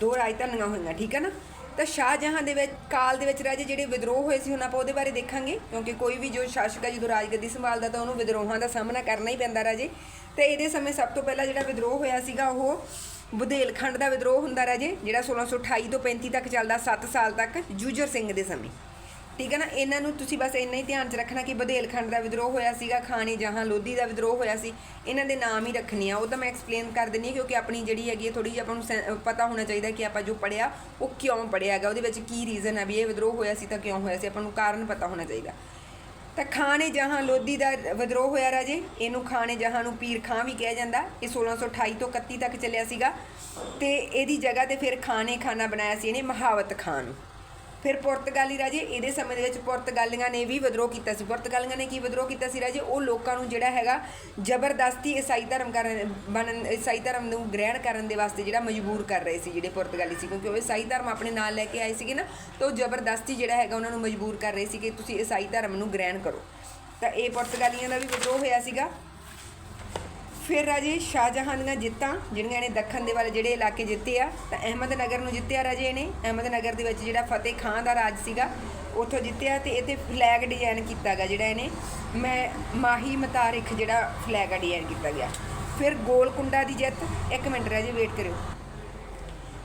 ਦੋ ਰਾਜਧਾਨੀਆਂ ਹੋਈਆਂ, ਠੀਕ ਹੈ ਨਾ? ਤਾਂ ਸ਼ਾਹਜਹਾਂ ਦੇ ਵਿੱਚ, ਕਾਲ ਦੇ ਵਿੱਚ ਰਾਜੇ ਜਿਹੜੇ ਵਿਦਰੋਹ ਹੋਏ ਸੀ, ਹੁਣ ਆਪਾਂ ਉਹਦੇ ਬਾਰੇ ਦੇਖਾਂਗੇ। ਕਿਉਂਕਿ ਕੋਈ ਵੀ ਜੋ ਸ਼ਾਸਕ ਹੈ ਜਦੋਂ ਰਾਜਗੱਦੀ ਸੰਭਾਲਦਾ ਤਾਂ ਉਹਨੂੰ ਵਿਦਰੋਹਾਂ ਦਾ ਸਾਹਮਣਾ ਕਰਨਾ ਹੀ ਪੈਂਦਾ ਰਾਜੇ। ਤੇ ਇਹਦੇ ਸਮੇਂ ਸਭ ਤੋਂ ਪਹਿਲਾਂ ਜਿਹੜਾ ਵਿਦਰੋਹ ਹੋਇਆ ਸੀਗਾ, ਉਹ ਬੁਧੇਲਖੰਡ ਦਾ ਵਿਦਰੋਹ ਹੁੰਦਾ ਰਾਜੇ, ਜਿਹੜਾ 1628 ਤੋਂ 35 ਤੱਕ ਚੱਲਦਾ 7 ਸਾਲ ਤੱਕ ਜੂਜਰ ਸਿੰਘ ਦੇ ਸਮੇਂ। ਠੀਕ ਹੈ ਨਾ? ਇਹਨਾਂ ਨੂੰ ਤੁਸੀਂ ਬਸ ਇੰਨਾ ਹੀ ਧਿਆਨ 'ਚ ਰੱਖਣਾ ਕਿ ਬਦੇਲਖੰਡ ਦਾ ਵਿਦਰੋਹ ਹੋਇਆ ਸੀਗਾ, ਖਾਣੀ ਜਹਾਂ, ਲੋਧੀ ਦਾ ਵਿਦਰੋਹ ਹੋਇਆ ਸੀ, ਇਹਨਾਂ ਦੇ ਨਾਮ ਹੀ ਰੱਖਣੇ ਆ। ਉਹ ਤਾਂ ਮੈਂ ਐਕਸਪਲੇਨ ਕਰ ਦਿੰਨੀ ਹਾਂ ਕਿਉਂਕਿ ਆਪਣੀ ਜਿਹੜੀ ਹੈਗੀ ਥੋੜੀ ਜਿਹੀ ਆਪਾਂ ਨੂੰ ਸੈ- ਪਤਾ ਹੋਣਾ ਚਾਹੀਦਾ ਕਿ ਆਪਾਂ ਜੋ ਪੜਿਆ ਉਹ ਕਿਉਂ ਪੜਿਆ ਹੈਗਾ? ਉਹਦੇ ਵਿੱਚ ਕੀ ਰੀਜ਼ਨ ਹੈ ਵੀ ਇਹ ਵਿਦਰੋਹ ਹੋਇਆ ਸੀ ਤਾਂ ਕਿਉਂ ਹੋਇਆ ਸੀ? ਆਪਾਂ ਨੂੰ ਕਾਰਨ ਪਤਾ ਹੋਣਾ ਚਾਹੀਦਾ। ਤਾਂ ਖਾਣੇ ਜਹਾਂ, ਲੋਧੀ ਦਾ ਵਿਦਰੋਹ ਹੋਇਆ ਰਾਜੇ। ਇਹਨੂੰ ਖਾਣੇ ਜਹਾਂ ਨੂੰ ਪੀਰ ਖਾਂ ਵੀ ਕਿਹਾ ਜਾਂਦਾ। ਇਹ 1628 ਤੋਂ 31 ਤੱਕ ਚੱਲਿਆ ਸੀਗਾ। ਤੇ ਇਹਦੀ ਜਗ੍ਹਾ ਤੇ ਫਿਰ ਖਾਣੇ ਖਾਨਾ ਬਣਾਇਆ ਸੀ ਇਹਨੇ ਮਹਾਵਤ ਖਾਨ ਨੂੰ। ਫਿਰ ਪੁਰਤਗਾਲੀ ਰਾਜੇ ਇਹਦੇ ਸਮੇਂ ਦੇ ਵਿੱਚ ਪੁਰਤਗਾਲੀਆਂ ਨੇ ਵੀ ਵਿਦਰੋਹ ਕੀਤਾ ਸੀ। ਪੁਰਤਗਾਲੀਆਂ ਨੇ ਕੀ ਵਿਦਰੋਹ ਕੀਤਾ ਸੀ ਰਾਜੇ? ਉਹ ਲੋਕਾਂ ਨੂੰ ਜਿਹੜਾ ਹੈਗਾ ਜ਼ਬਰਦਸਤੀ ਈਸਾਈ ਧਰਮ ਕਰਨ ਬਣਨ, ਈਸਾਈ ਧਰਮ ਨੂੰ ਗ੍ਰਹਿਣ ਕਰਨ ਦੇ ਵਾਸਤੇ ਜਿਹੜਾ ਮਜਬੂਰ ਕਰ ਰਹੇ ਸੀ ਜਿਹੜੇ ਪੁਰਤਗਾਲੀ ਸੀ। ਕਿਉਂਕਿ ਉਹ ਈਸਾਈ ਧਰਮ ਆਪਣੇ ਨਾਲ ਲੈ ਕੇ ਆਏ ਸੀਗੇ ਨਾ, ਤਾਂ ਉਹ ਜ਼ਬਰਦਸਤੀ ਜਿਹੜਾ ਹੈਗਾ ਉਹਨਾਂ ਨੂੰ ਮਜਬੂਰ ਕਰ ਰਹੇ ਸੀ ਕਿ ਤੁਸੀਂ ਈਸਾਈ ਧਰਮ ਨੂੰ ਗ੍ਰਹਿਣ ਕਰੋ। ਤਾਂ ਇਹ ਪੁਰਤਗਾਲੀਆਂ ਦਾ ਵੀ ਵਿਦਰੋਹ ਹੋਇਆ ਸੀਗਾ। ਫਿਰ ਰਾਜੇ ਸ਼ਾਹਜਹਾਨ ਦੀਆਂ ਜਿੱਤਾਂ, ਜਿਹੜੀਆਂ ਇਹਨੇ ਦੱਖਣ ਦੇ ਵਾਲੇ ਜਿਹੜੇ ਇਲਾਕੇ ਜਿੱਤੇ ਆ, ਤਾਂ ਅਹਿਮਦਨਗਰ ਨੂੰ ਜਿੱਤਿਆ ਰਾਜੇ ਇਹਨੇ ਅਹਿਮਦਨਗਰ ਦੇ ਵਿੱਚ ਜਿਹੜਾ ਫਤਿਹ ਖਾਨ ਦਾ ਰਾਜ ਸੀਗਾ, ਉੱਥੋਂ ਜਿੱਤਿਆ ਤੇ ਇਹਤੇ ਫਲੈਗ ਡਿਜ਼ਾਈਨ ਕੀਤਾ ਗਿਆ ਜਿਹੜਾ ਇਹਨੇ। ਮੈਂ ਮਾਹੀ ਮਤਾਰਿਖ ਜਿਹੜਾ ਫਲੈਗ ਡਿਜ਼ਾਈਨ ਕੀਤਾ ਗਿਆ। ਫਿਰ ਗੋਲਕੁੰਡਾ ਦੀ ਜਿੱਤ। ਇੱਕ ਮਿੰਟ ਰਾਜੇ ਵੇਟ ਕਰਿਓ।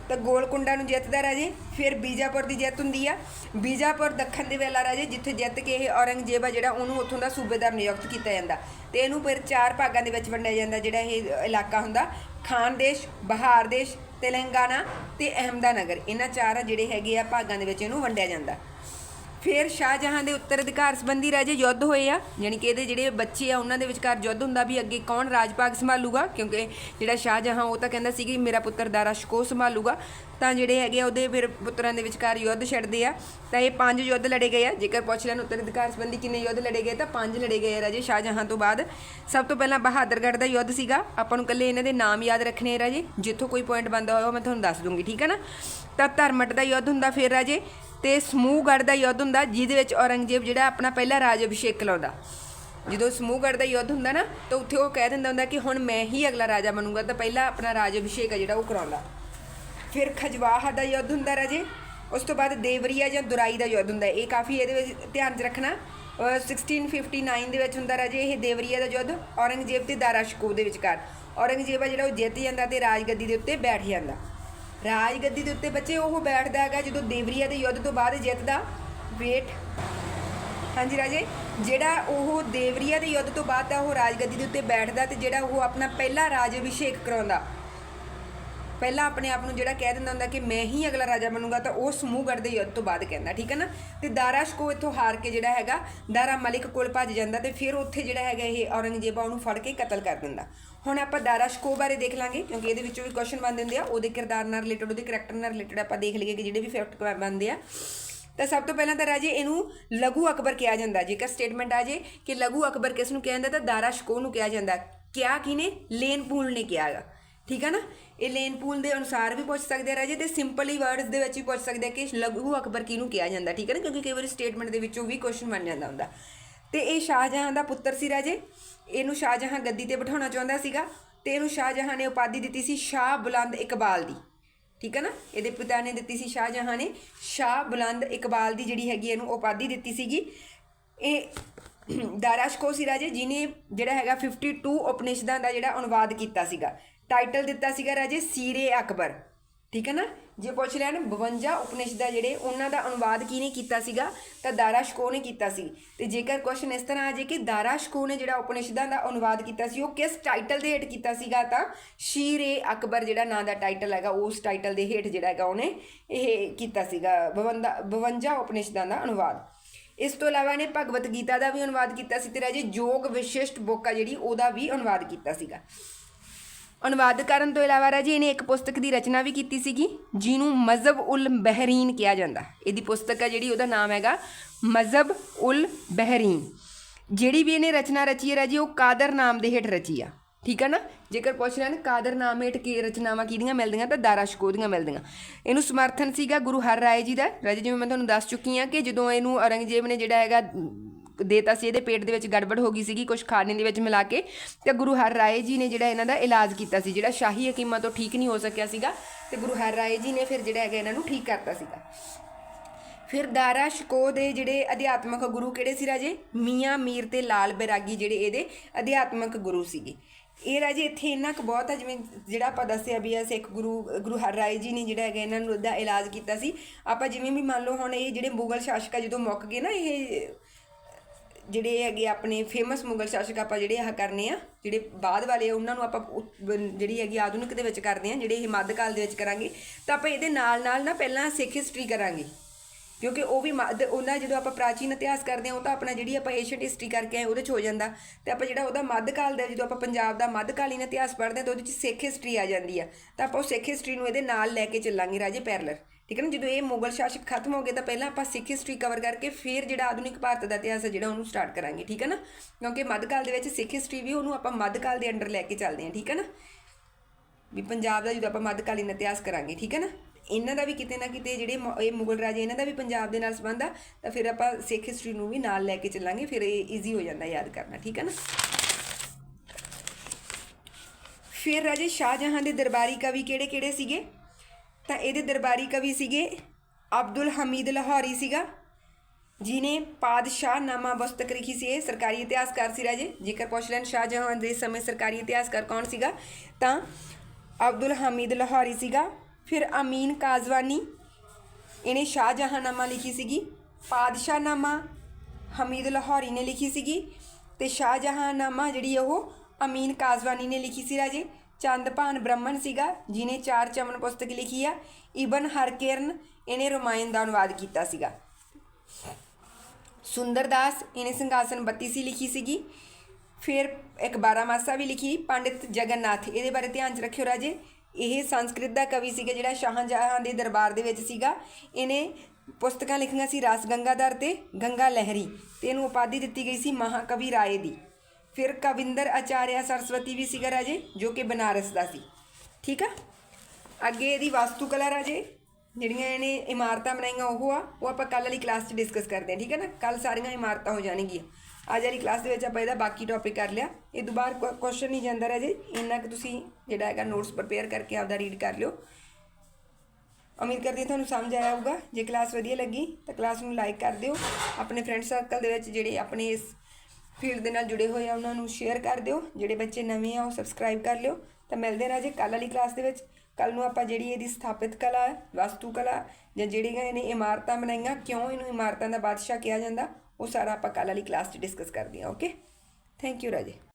ਤਾਂ ਗੋਲਕੁੰਡਾ ਨੂੰ ਜਿੱਤਦਾ ਰਾਜੇ, ਫਿਰ ਬੀਜਾਪੁਰ ਦੀ ਜਿੱਤ ਹੁੰਦੀ ਆ। ਬੀਜਾਪੁਰ ਦੱਖਣ ਦੇ ਵੇਲਾ ਰਾਜੇ, ਜਿੱਥੇ ਜਿੱਤ ਕੇ ਇਹ ਔਰੰਗਜ਼ੇਬ ਆ ਜਿਹੜਾ ਉਹਨੂੰ ਉੱਥੋਂ ਦਾ ਸੂਬੇਦਾਰ ਨਿਯੁਕਤ ਕੀਤਾ ਜਾਂਦਾ। ਤੇ ਇਹਨੂੰ ਫਿਰ ਚਾਰ ਭਾਗਾਂ ਦੇ ਵਿੱਚ ਵੰਡਿਆ ਜਾਂਦਾ, ਜਿਹੜਾ ਇਹ ਇਲਾਕਾ ਹੁੰਦਾ। ਖਾਨ ਦੇਸ਼, ਬਹਾਰ ਦੇਸ਼, ਤੇਲੰਗਾਨਾ ਤੇ ਅਹਿਮਦਾਨਗਰ। ਇਹਨਾਂ ਚਾਰ ਆ ਜਿਹੜੇ ਹੈਗੇ ਆ ਭਾਗਾਂ ਦੇ ਵਿੱਚ ਇਹਨੂੰ ਵੰਡਿਆ ਜਾਂਦਾ। ਫਿਰ ਸ਼ਾਹਜਹਾਂ ਦੇ ਉੱਤਰਾਧਿਕਾਰ ਸੰਬੰਧੀ ਰਾਜੇ ਯੁੱਧ ਹੋਏ ਆ ਯਾਨੀ ਕਿ ਇਹਦੇ ਜਿਹੜੇ ਬੱਚੇ ਆ, ਉਹਨਾਂ ਦੇ ਵਿਚਕਾਰ ਯੁੱਧ ਹੁੰਦਾ ਵੀ ਅੱਗੇ ਕੌਣ ਰਾਜ ਭਾਗ ਸੰਭਾਲੂਗਾ, ਕਿਉਂਕਿ ਜਿਹੜਾ ਸ਼ਾਹਜਹਾਂ, ਉਹ ਤਾਂ ਕਹਿੰਦਾ ਸੀ ਕਿ ਮੇਰਾ ਪੁੱਤਰ ਦਾਰਾ ਸ਼ਕੋ ਸੰਭਾਲੂਗਾ। ਤਾਂ ਜਿਹੜੇ ਹੈਗੇ ਆ, ਉਹਦੇ ਫਿਰ ਪੁੱਤਰਾਂ ਦੇ ਵਿਚਕਾਰ ਯੁੱਧ ਛੱਡਦੇ ਆ। ਤਾਂ ਇਹ ਪੰਜ ਯੁੱਧ ਲੜੇ ਗਏ ਆ। ਜੇਕਰ ਪੁੱਛ ਲੈਣ ਉੱਤਰਾਧਿਕਾਰ ਸੰਬੰਧੀ ਕਿੰਨੇ ਯੁੱਧ ਲੜੇ ਗਏ, ਤਾਂ ਪੰਜ ਲੜੇ ਗਏ ਆ ਰਾਜੇ ਸ਼ਾਹਜਹਾਂ ਤੋਂ ਬਾਅਦ। ਸਭ ਤੋਂ ਪਹਿਲਾਂ ਬਹਾਦਰਗੜ੍ਹ ਦਾ ਯੁੱਧ ਸੀਗਾ। ਆਪਾਂ ਨੂੰ ਕੱਲੇ ਇਹਨਾਂ ਦੇ ਨਾਮ ਯਾਦ ਰੱਖਣੇ ਆ ਰਾਜੇ। ਜਿੱਥੋਂ ਕੋਈ ਪੁਆਇੰਟ ਬੰਦਾ ਹੋਇਆ ਮੈਂ ਤੁਹਾਨੂੰ ਦੱਸ ਦੂੰਗੀ, ਠੀਕ ਹੈ ਨਾ? ਤਾਂ ਧਰਮਟ ਦਾ ਯੁੱਧ ਹੁੰਦਾ ਫਿਰ ਰਾਜੇ। ਤੇ ਸਮੂਹਗੜ੍ਹ ਦਾ ਯੁੱਧ ਹੁੰਦਾ, ਜਿਹਦੇ ਵਿੱਚ ਔਰੰਗਜ਼ੇਬ ਜਿਹੜਾ ਆਪਣਾ ਪਹਿਲਾ ਰਾਜ ਅਭਿਸ਼ੇਕ ਕਰਾਉਂਦਾ। ਜਦੋਂ ਸਮੂਹਗੜ੍ਹ ਦਾ ਯੁੱਧ ਹੁੰਦਾ ਨਾ, ਤਾਂ ਉੱਥੇ ਉਹ ਕਹਿ ਦਿੰਦਾ ਹੁੰਦਾ ਕਿ ਹੁਣ ਮੈਂ ਹੀ ਅਗਲਾ ਰਾਜਾ ਬਣੂੰਗਾ, ਤਾਂ ਪਹਿਲਾ ਆਪਣਾ ਰਾਜ ਅਭਿਸ਼ੇਕ ਆ ਜਿਹੜਾ ਉਹ ਕਰਾਉਂਦਾ। ਫਿਰ ਖਜਵਾਹਾ ਦਾ ਯੁੱਧ ਹੁੰਦਾ ਰਾਜੇ, ਉਸ ਤੋਂ ਬਾਅਦ ਦੇਵਰੀਆ ਜਾਂ ਦੁਰਾਈ ਦਾ ਯੁੱਧ ਹੁੰਦਾ। ਇਹ ਕਾਫੀ ਇਹਦੇ ਵਿੱਚ ਧਿਆਨ 'ਚ ਰੱਖਣਾ। ਅਹ 1659 ਦੇ ਵਿੱਚ ਹੁੰਦਾ ਰਾਜੇ, ਇਹ ਦੇਵਰੀਆ ਦਾ ਯੁੱਧ, ਔਰੰਗਜ਼ੇਬ ਤੇ ਦਾਰਾ ਸ਼ਿਕੋ ਦੇ ਵਿਚਕਾਰ। ਔਰੰਗਜ਼ੇਬ ਆ ਜਿਹੜਾ ਉਹ ਜਿੱਤ ਜਾਂਦਾ ਤੇ ਰਾਜਗੱਦੀ ਦੇ ਉੱਤੇ ਬੈਠ ਜਾਂਦਾ। ਰਾਜ ਗੱਦੀ ਦੇ ਉੱਤੇ ਬੱਚੇ ਉਹ ਬੈਠਦਾ ਹੈਗਾ ਜਦੋਂ ਦੇਵਰੀਆ ਦੇ ਯੁੱਧ ਤੋਂ ਬਾਅਦ ਜਿੱਤਦਾ ਵੇਟ ਹਾਂਜੀ ਰਾਜੇ, ਜਿਹੜਾ ਉਹ ਦੇਵਰੀਆ ਦੇ ਯੁੱਧ ਤੋਂ ਬਾਅਦ ਤਾਂ ਉਹ ਰਾਜਗੱਦੀ ਦੇ ਉੱਤੇ ਬੈਠਦਾ ਤੇ ਜਿਹੜਾ ਉਹ ਆਪਣਾ ਪਹਿਲਾ ਰਾਜ ਅਭਿਸ਼ੇਕ ਕਰਾਉਂਦਾ। ਪਹਿਲਾਂ ਆਪਣੇ ਆਪ ਨੂੰ ਜਿਹੜਾ ਕਹਿ ਦਿੰਦਾ ਹੁੰਦਾ ਕਿ ਮੈਂ ਹੀ ਅਗਲਾ ਰਾਜਾ ਬਣੂੰਗਾ, ਤਾਂ ਉਹ ਸਮੂਹਗੜ੍ਹ ਦੇ ਯੁੱਧ ਤੋਂ ਬਾਅਦ ਕਹਿੰਦਾ, ਠੀਕ ਹੈ ਨਾ? ਤੇ ਦਾਰਾ ਸ਼ਕੋ ਇੱਥੋਂ ਹਾਰ ਕੇ ਜਿਹੜਾ ਹੈਗਾ, ਦਾਰਾ ਮਲਿਕ ਕੋਲ ਭੱਜ ਜਾਂਦਾ ਤੇ ਫਿਰ ਉੱਥੇ ਜਿਹੜਾ ਹੈਗਾ ਇਹ ਔਰੰਗਜ਼ੇਬ ਆ, ਉਹਨੂੰ ਫੜ ਕੇ ਕਤਲ ਕਰ ਦਿੰਦਾ। ਹੁਣ ਆਪਾਂ ਦਾਰਾ ਸ਼ਕੋ ਬਾਰੇ ਦੇਖ ਲਾਂਗੇ, ਕਿਉਂਕਿ ਇਹਦੇ ਵਿੱਚੋਂ ਵੀ ਕੁਐਸਚਨ ਬਣ ਦਿੰਦੇ ਆ, ਉਹਦੇ ਕਿਰਦਾਰ ਨਾਲ ਰਿਲੇਟਡ ਉਹਦੇ ਕਰੈਕਟਰ ਨਾਲ ਰਿਲੇਟਡ ਆਪਾਂ ਦੇਖ ਲਈਏ ਕਿ ਜਿਹੜੇ ਵੀ ਫੈਕਟ ਬਣਦੇ ਆ। ਤਾਂ ਸਭ ਤੋਂ ਪਹਿਲਾਂ ਤਾਂ ਰਾਜੇ ਇਹਨੂੰ ਲਘੂ ਅਕਬਰ ਕਿਹਾ ਜਾਂਦਾ, ਜੇਕਰ ਸਟੇਟਮੈਂਟ ਆ ਜੇ ਕਿ ਲਘੂ ਅਕਬਰ ਕਿਸ ਨੂੰ ਕਿਹਾ ਜਾਂਦਾ, ਤਾਂ ਦਾਰਾ ਸ਼ਕੋ ਨੂੰ ਕਿਹਾ ਜਾਂਦਾ। ਕਿਹਾ ਕਿਨੇ ਲੇਨਪੂਲ ਨੇ ਕਿਹਾਗਾ ਠੀਕ ਹੈ ਨਾ? ਇਹ ਲੇਨ ਪੂਲ ਦੇ ਅਨੁਸਾਰ ਵੀ ਪੁੱਛ ਸਕਦੇ ਆ ਰਾਜੇ ਤੇ ਸਿੰਪਲੀ ਵਰਡਸ ਦੇ ਵਿੱਚ ਵੀ ਪੁੱਛ ਸਕਦੇ ਆ ਕਿ ਲਘੂ ਅਕਬਰ ਕਿਹਨੂੰ ਕਿਹਾ ਜਾਂਦਾ, ਠੀਕ ਹੈ ਨਾ? ਕਿਉਂਕਿ ਕਈ ਵਾਰੀ ਸਟੇਟਮੈਂਟ ਦੇ ਵਿੱਚੋਂ ਵੀ ਕੁਐਸਚਨ ਬਣ ਜਾਂਦਾ ਹੁੰਦਾ। ਤੇ ਇਹ ਸ਼ਾਹਜਹਾਂ ਦਾ ਪੁੱਤਰ ਸੀ ਰਾਜੇ। ਇਹਨੂੰ ਸ਼ਾਹਜਹਾਂ ਗੱਦੀ ਤੇ ਬਿਠਾਉਣਾ ਚਾਹੁੰਦਾ ਸੀਗਾ ਤੇ ਇਹਨੂੰ ਸ਼ਾਹਜਹਾਂ ਨੇ ਉਪਾਧੀ ਦਿੱਤੀ ਸੀ ਸ਼ਾਹ ਬੁਲੰਦ ਇਕਬਾਲ ਦੀ। ਠੀਕ ਹੈ ਨਾ? ਇਹਦੇ ਪਿਤਾ ਨੇ ਦਿੱਤੀ ਸੀ ਸ਼ਾਹਜਹਾਂ ਨੇ ਸ਼ਾਹ ਬੁਲੰਦ ਇਕਬਾਲ ਦੀ ਜਿਹੜੀ ਹੈਗੀ ਇਹਨੂੰ ਉਪਾਧੀ ਦਿੱਤੀ ਸੀਗੀ। ਇਹ ਦਾਰਾਸ਼ਕੋ ਸੀ ਰਾਜੇ ਜਿਨੇ ਜਿਹੜਾ ਹੈਗਾ 52 ਉਪਨਿਸ਼ਦਾਂ ਦਾ ਜਿਹੜਾ ਅਨੁਵਾਦ ਕੀਤਾ ਸੀਗਾ। ਟਾਈਟਲ ਦਿੱਤਾ ਸੀਗਾ ਰਾਜੇ ਸੀਰੇ ਅਕਬਰ। ਠੀਕ ਹੈ ਨਾ? ਜੇ ਪੁੱਛ ਲੈਣ 52 ਉਪਨਿਸ਼ਦਾਂ ਜਿਹੜੇ, ਉਹਨਾਂ ਦਾ ਅਨੁਵਾਦ ਕਿਹਨੇ ਕੀਤਾ ਸੀਗਾ? ਤਾਂ ਦਾਰਾ ਸ਼ਕੋ ਨੇ ਕੀਤਾ ਸੀ। ਤੇ ਜੇਕਰ ਕੁਐਸਚਨ ਇਸ ਤਰ੍ਹਾਂ ਆ ਜੇ ਕਿ ਦਾਰਾ ਸ਼ਕੋ ਨੇ ਜਿਹੜਾ ਉਪਨਿਸ਼ਦਾਂ ਦਾ ਅਨੁਵਾਦ ਕੀਤਾ ਸੀ, ਉਹ ਕਿਸ ਟਾਈਟਲ ਦੇ ਹੇਠ ਕੀਤਾ ਸੀਗਾ? ਤਾਂ ਸ਼ੀਰੇ ਅਕਬਰ ਜਿਹੜਾ ਨਾਂ ਦਾ ਟਾਈਟਲ ਹੈਗਾ, ਉਸ ਟਾਈਟਲ ਦੇ ਹੇਠ ਜਿਹੜਾ ਹੈਗਾ, ਉਹਨੇ ਇਹ ਕੀਤਾ ਸੀਗਾ 52 52 ਉਪਨਿਸ਼ਦਾਂ ਦਾ ਅਨੁਵਾਦ। ਇਸ ਤੋਂ ਇਲਾਵਾ ਇਹਨੇ ਭਗਵਤ ਗੀਤਾ ਦਾ ਵੀ ਅਨੁਵਾਦ ਕੀਤਾ ਸੀ ਤੇ ਰਾਜੇ ਯੋਗ ਵਿਸ਼ਿਸ਼ਟ ਬੁੱਕ ਆ ਜਿਹੜੀ, ਉਹਦਾ ਵੀ ਅਨੁਵਾਦ ਕੀਤਾ ਸੀਗਾ। ਅਨੁਵਾਦ ਕਰਨ ਤੋਂ ਇਲਾਵਾ ਰਾਜੀ, ਇਹਨੇ ਇੱਕ ਪੁਸਤਕ ਦੀ ਰਚਨਾ ਵੀ ਕੀਤੀ ਸੀਗੀ, ਜਿਹਨੂੰ ਮਜ਼ਹਬ ਉਲ ਬਹਿਰੀਨ ਕਿਹਾ ਜਾਂਦਾ। ਇਹਦੀ ਪੁਸਤਕ ਹੈ ਜਿਹੜੀ, ਉਹਦਾ ਨਾਮ ਹੈਗਾ ਮਜ਼ਹਬ ਉਲ ਬਹਿਰੀਨ। ਜਿਹੜੀ ਵੀ ਇਹਨੇ ਰਚਨਾ ਰਚੀ ਹੈ ਰਾਜੀ, ਉਹ ਕਾਦਰ ਨਾਮ ਦੇ ਹੇਠ ਰਚੀ ਆ। ਠੀਕ ਹੈ ਨਾ? ਜੇਕਰ ਪੁੱਛ ਲੈਣ, ਕਾਦਰ ਨਾਮ ਹੇਠ ਕੀ ਰਚਨਾਵਾਂ ਕਿਹਦੀਆਂ ਮਿਲਦੀਆਂ, ਤਾਂ ਦਾਰਾ ਸ਼ਕੋ ਦੀਆਂ ਮਿਲਦੀਆਂ। ਇਹਨੂੰ ਸਮਰਥਨ ਸੀਗਾ ਗੁਰੂ ਹਰ ਰਾਏ ਜੀ ਦਾ। ਰਾਜੇ, ਜਿਵੇਂ ਮੈਂ ਤੁਹਾਨੂੰ ਦੱਸ ਚੁੱਕੀ ਹਾਂ ਕਿ ਜਦੋਂ ਇਹਨੂੰ ਔਰੰਗਜ਼ੇਬ ਨੇ ਜਿਹੜਾ ਹੈਗਾ ਦੇਤਾ ਸੀ, ਇਹਦੇ ਪੇਟ ਦੇ ਵਿੱਚ ਗੜਬੜ ਹੋ ਗਈ ਸੀਗੀ ਕੁਝ ਖਾਣੇ ਦੇ ਵਿੱਚ ਮਿਲਾ ਕੇ। ਤੇ ਗੁਰੂ ਹਰ ਰਾਏ ਜੀ ਨੇ ਜਿਹੜਾ ਇਹਨਾਂ ਦਾ ਇਲਾਜ ਕੀਤਾ ਸੀ, ਜਿਹੜਾ ਸ਼ਾਹੀ ਹਕੀਮਾਂ ਤੋਂ ਠੀਕ ਨਹੀਂ ਹੋ ਸਕਿਆ ਸੀਗਾ, ਤੇ ਗੁਰੂ ਹਰ ਰਾਏ ਜੀ ਨੇ ਫਿਰ ਜਿਹੜਾ ਹੈਗਾ ਇਹਨਾਂ ਨੂੰ ਠੀਕ ਕਰਤਾ ਸੀਗਾ। ਫਿਰ ਦਾਰਾ ਸ਼ਕੋ ਦੇ ਜਿਹੜੇ ਅਧਿਆਤਮਕ ਗੁਰੂ ਕਿਹੜੇ ਸੀ ਰਾਜੇ? ਮੀਆਂ ਮੀਰ ਤੇ ਲਾਲ ਬੈਰਾਗੀ ਜਿਹੜੇ ਇਹਦੇ ਅਧਿਆਤਮਕ ਗੁਰੂ ਸੀਗੇ। ਇਹ ਰਾਜੇ ਇੱਥੇ ਇੰਨਾ ਕੁ ਬਹੁਤ ਹੈ ਜਿਵੇਂ ਜਿਹੜਾ ਆਪਾਂ ਦੱਸਿਆ ਵੀ ਆ, ਸਿੱਖ ਗੁਰੂ ਗੁਰੂ ਹਰ ਰਾਏ ਜੀ ਨੇ ਜਿਹੜਾ ਹੈਗਾ ਇਹਨਾਂ ਨੂੰ ਦਾ ਇਲਾਜ ਕੀਤਾ ਸੀ। ਆਪਾਂ ਜਿਵੇਂ ਵੀ ਮੰਨ ਲਓ ਹੁਣ ਇਹ ਜਿਹੜੇ ਮੁਗਲ ਸ਼ਾਸਕ ਆ, ਜਦੋਂ ਮੁੱਕ ਗਏ ਨਾ ਇਹ ਜਿਹੜੇ ਹੈਗੇ ਆਪਣੇ ਫੇਮਸ ਮੁਗਲ ਸ਼ਾਸਕ ਆਪਾਂ ਜਿਹੜੇ ਆਹ ਕਰਨੇ ਆ, ਜਿਹੜੇ ਬਾਅਦ ਵਾਲੇ ਆ, ਉਹਨਾਂ ਨੂੰ ਆਪਾਂ ਉ- ਜਿਹੜੀ ਹੈਗੀ ਆਧੁਨਿਕ ਦੇ ਵਿੱਚ ਕਰਦੇ ਆ, ਜਿਹੜੇ ਇਹ ਮੱਧਕਾਲ ਦੇ ਵਿੱਚ ਕਰਾਂਗੇ, ਤਾਂ ਆਪਾਂ ਇਹਦੇ ਨਾਲ ਨਾਲ ਨਾ ਪਹਿਲਾਂ ਸਿੱਖ ਹਿਸਟਰੀ ਕਰਾਂਗੇ। ਕਿਉਂਕਿ ਉਹ ਵੀ ਮੱਧ, ਉਹਨਾਂ ਜਦੋਂ ਆਪਾਂ ਪ੍ਰਾਚੀਨ ਇਤਿਹਾਸ ਕਰਦੇ ਹਾਂ ਉਹ ਤਾਂ ਆਪਣਾ ਜਿਹੜੀ ਆਪਾਂ ਏਸ਼ੀਅਨ ਹਿਸਟਰੀ ਕਰਕੇ ਆਏ, ਉਹਦੇ ਚ ਹੋ ਜਾਂਦਾ। ਤੇ ਆਪਾਂ ਜਿਹੜਾ ਉਹਦਾ ਮੱਧਕਾਲ ਦਾ, ਜਦੋਂ ਆਪਾਂ ਪੰਜਾਬ ਦਾ ਮੱਧਕਾਲੀਨ ਇਤਿਹਾਸ ਪੜ੍ਹਦੇ ਹਾਂ ਤਾਂ ਉਹਦੇ ਚ ਸਿੱਖ ਹਿਸਟਰੀ ਆ ਜਾਂਦੀ ਆ। ਤਾਂ ਆਪਾਂ ਉਹ ਸਿੱਖ ਹਿਸਟਰੀ ਨੂੰ ਇਹਦੇ ਨਾਲ ਲੈ ਕੇ ਚੱਲਾਂਗੇ ਰਾਜੇ ਪੈਰਲਰ। ਠੀਕ ਹੈ ਨਾ? ਜਦੋਂ ਇਹ ਮੁਗਲ ਸ਼ਾਸਕ ਖਤਮ ਹੋ ਗਏ ਤਾਂ ਪਹਿਲਾਂ ਆਪਾਂ ਸਿੱਖ ਹਿਸਟਰੀ ਕਵਰ ਕਰਕੇ ਫਿਰ ਜਿਹੜਾ ਆਧੁਨਿਕ ਭਾਰਤ ਦਾ ਇਤਿਹਾਸ ਹੈ ਜਿਹੜਾ ਉਹਨੂੰ ਸਟਾਰਟ ਕਰਾਂਗੇ, ਠੀਕ ਹੈ ਨਾ? ਕਿਉਂਕਿ ਮੱਧਕਾਲ ਦੇ ਵਿੱਚ ਸਿੱਖ ਹਿਸਟਰੀ ਵੀ ਉਹਨੂੰ ਆਪਾਂ ਮੱਧਕਾਲ ਦੇ ਅੰਡਰ ਲੈ ਕੇ ਚੱਲਦੇ ਹਾਂ, ਠੀਕ ਹੈ ਨਾ? ਵੀ ਪੰਜਾਬ ਦਾ ਜਦੋਂ ਆਪਾਂ ਮੱਧਕਾਲੀਨ ਇਤਿਹਾਸ ਕਰਾਂਗੇ, ਠੀਕ ਹੈ ਨਾ? ਇਹਨਾਂ ਦਾ ਵੀ ਕਿਤੇ ਨਾ ਕਿਤੇ ਜਿਹੜੇ ਮ- ਇਹ ਮੁਗਲ ਰਾਜੇ ਇਹਨਾਂ ਦਾ ਵੀ ਪੰਜਾਬ ਦੇ ਨਾਲ ਸੰਬੰਧ ਆ, ਤਾਂ ਫਿਰ ਆਪਾਂ ਸਿੱਖ ਹਿਸਟਰੀ ਨੂੰ ਵੀ ਨਾਲ ਲੈ ਕੇ ਚੱਲਾਂਗੇ, ਫਿਰ ਇਹ ਈਜ਼ੀ ਹੋ ਜਾਂਦਾ ਯਾਦ ਕਰਨਾ, ਠੀਕ ਹੈ ਨਾ? ਫਿਰ ਰਾਜੇ ਸ਼ਾਹਜਹਾਂ ਦੇ ਦਰਬਾਰੀ ਕਵੀ ਕਿਹੜੇ ਕਿਹੜੇ ਸੀਗੇ? ਤਾਂ ਇਹਦੇ ਦਰਬਾਰੀ ਕਵੀ ਸੀਗੇ ਅਬਦੁਲ ਹਮੀਦ ਲਾਹੌਰੀ ਸੀਗਾ ਜਿਨੇ ਪਾਦਸ਼ਾਹ ਨਾਮਾ ਬਸਤਕ ਲਿਖੀ ਸੀ ਇਹ, ਸਰਕਾਰੀ ਇਤਿਹਾਸਕਾਰ ਸੀ ਰਾਜੇ। ਜੇਕਰ ਪੁੱਛ ਲੈਣ ਸ਼ਾਹਜਹਾਂ ਦੇ ਸਮੇਂ ਸਰਕਾਰੀ ਇਤਿਹਾਸਕਾਰ ਕੌਣ ਸੀਗਾ? ਤਾਂ ਅਬਦੁਲ ਹਮੀਦ ਲਾਹੌਰੀ ਸੀਗਾ, ਫਿਰ ਅਮੀਨ ਕਾਜ਼ਵਾਨੀ, ਇਹਨੇ ਸ਼ਾਹਜਹਾਂਨਾਮਾ ਲਿਖੀ ਸੀਗੀ ਪਾਦਸ਼ਾਹਨਾਮਾ ਹਮੀਦ ਲਾਹੌਰੀ ਨੇ ਲਿਖੀ ਸੀਗੀ, ਤੇ ਸ਼ਾਹਜਹਾਂਨਾਮਾ ਜਿਹੜੀ ਉਹ ਅਮੀਨ ਕਾਜ਼ਵਾਨੀ ਨੇ ਲਿਖੀ ਸੀ ਰਾਜੇ। ਚੰਦਭਾਨ ਬ੍ਰਹਮਣ ਸੀਗਾ ਜਿਨੇ ਚਾਰ ਚਮਨ ਪੁਸਤਕ ਲਿਖੀ ਆ। ਇਬਨ ਹਰਕੇਰਨ ਇਹਨੇ ਰਮਾਇਣ ਦਾ ਅਨੁਵਾਦ ਕੀਤਾ ਸੀਗਾ। ਸੁੰਦਰਦਾਸ ਇਹਨੇ ਸਿੰਘਾਸਨ 32 ਲਿਖੀ ਸੀਗੀ। ਫਿਰ ਇੱਕ ਮਾਸਾ ਵੀ ਲਿਖੀ, ਪੰਡਿਤ ਜਗਨਨਾਥ, ਇਹਦੇ ਬਾਰੇ ਧਿਆਨ ਚ ਰੱਖਿਓ ਰਾਜੇ। ਇਹ ਸੰਸਕ੍ਰਿਤ ਦਾ ਕਵੀ ਸੀਗਾ ਜਿਹੜਾ ਸ਼ਾਹਜਹਾਂ ਦੇ ਦਰਬਾਰ ਦੇ ਵਿੱਚ ਸੀਗਾ। ਇਹਨੇ ਪੁਸਤਕਾਂ ਲਿਖੀਆਂ ਸੀ ਰਾਸ ਗੰਗਾਧਰ ਤੇ ਗੰਗਾ ਲਹਿਰੀ ਤੇ ਇਹਨੂੰ ਉਪਾਧੀ ਦਿੱਤੀ ਗਈ ਸੀ ਮਹਾਕਵੀ ਰਾਏ ਦੀ। ਫਿਰ ਕਵਿੰਦਰ ਆਚਾਰਿਆ ਸਰਸਵਤੀ ਵੀ ਸੀਗਾ ਰਾਜੇ ਜੋ ਕਿ ਬਨਾਰਸ ਦਾ ਸੀ ਠੀਕ ਆ ਅੱਗੇ ਇਹਦੀ ਵਾਸਤੂ ਕਲਾ ਰਾਜੇ ਜਿਹੜੀਆਂ ਇਹਨੇ ਇਮਾਰਤਾਂ ਬਣਾਈਆਂ ਉਹ ਆ ਉਹ ਆਪਾਂ ਕੱਲ ਵਾਲੀ ਕਲਾਸ 'ਚ ਡਿਸਕਸ ਕਰਦੇ ਹਾਂ ਠੀਕ ਹੈ ਨਾ ਕੱਲ ਸਾਰੀਆਂ ਇਮਾਰਤਾਂ ਹੋ ਜਾਣਗੀਆਂ ਅੱਜ ਵਾਲੀ ਕਲਾਸ ਦੇ ਵਿੱਚ ਆਪਾਂ ਇਹਦਾ ਬਾਕੀ ਟੌਪਿਕ ਕਰ ਲਿਆ ਇਹ ਤੋਂ ਬਾਅਦ ਕੁਐਸਚਨ ਨਹੀਂ ਜਾਂਦਾ ਰਾਜੇ ਇੰਨਾ ਕਿ ਤੁਸੀਂ ਜਿਹੜਾ ਹੈਗਾ ਨੋਟਸ ਪ੍ਰਪੇਅਰ ਕਰਕੇ ਆਪਦਾ ਰੀਡ ਕਰ ਲਿਓ ਉਮੀਦ ਕਰਦੀ ਹਾਂ ਤੁਹਾਨੂੰ ਸਮਝ ਆਇਆ ਹੋਊਗਾ ਜੇ ਕਲਾਸ ਵਧੀਆ ਲੱਗੀ ਤਾਂ ਕਲਾਸ ਨੂੰ ਲਾਈਕ ਕਰ ਦਿਓ ਆਪਣੇ ਫਰੈਂਡ ਸਰਕਲ ਦੇ ਵਿੱਚ ਜਿਹੜੇ ਆਪਣੇ ਇਸ ਫੀਲਡ ਦੇ ਨਾਲ ਜੁੜੇ ਹੋਏ ਆ, ਉਹਨਾਂ ਨੂੰ ਸ਼ੇਅਰ ਕਰ ਦਿਓ। ਜਿਹੜੇ ਬੱਚੇ ਨਵੇਂ ਆ, ਉਹ ਸਬਸਕ੍ਰਾਈਬ ਕਰ ਲਿਓ। ਤਾਂ ਮਿਲਦੇ ਰਾਜੇ ਕੱਲ ਵਾਲੀ ਕਲਾਸ ਦੇ ਵਿੱਚ। ਕੱਲ ਨੂੰ ਆਪਾਂ ਜਿਹੜੀ ਇਹਦੀ ਸਥਾਪਿਤ ਕਲਾ ਹੈ, ਵਾਸਤੂ ਕਲਾ, ਜਾਂ ਜਿਹੜੀਆਂ ਇਹਨੇ ਇਮਾਰਤਾਂ ਬਣਾਈਆਂ, ਕਿਉਂ ਇਹਨੂੰ ਇਮਾਰਤਾਂ ਦਾ ਬਾਦਸ਼ਾਹ ਕਿਹਾ ਜਾਂਦਾ, ਉਹ ਸਾਰਾ ਆਪਾਂ ਕੱਲ ਵਾਲੀ ਕਲਾਸ 'ਚ ਡਿਸਕਸ ਕਰਦੇ ਹਾਂ ਓਕੇ ਥੈਂਕ ਯੂ ਰਾਜੇ।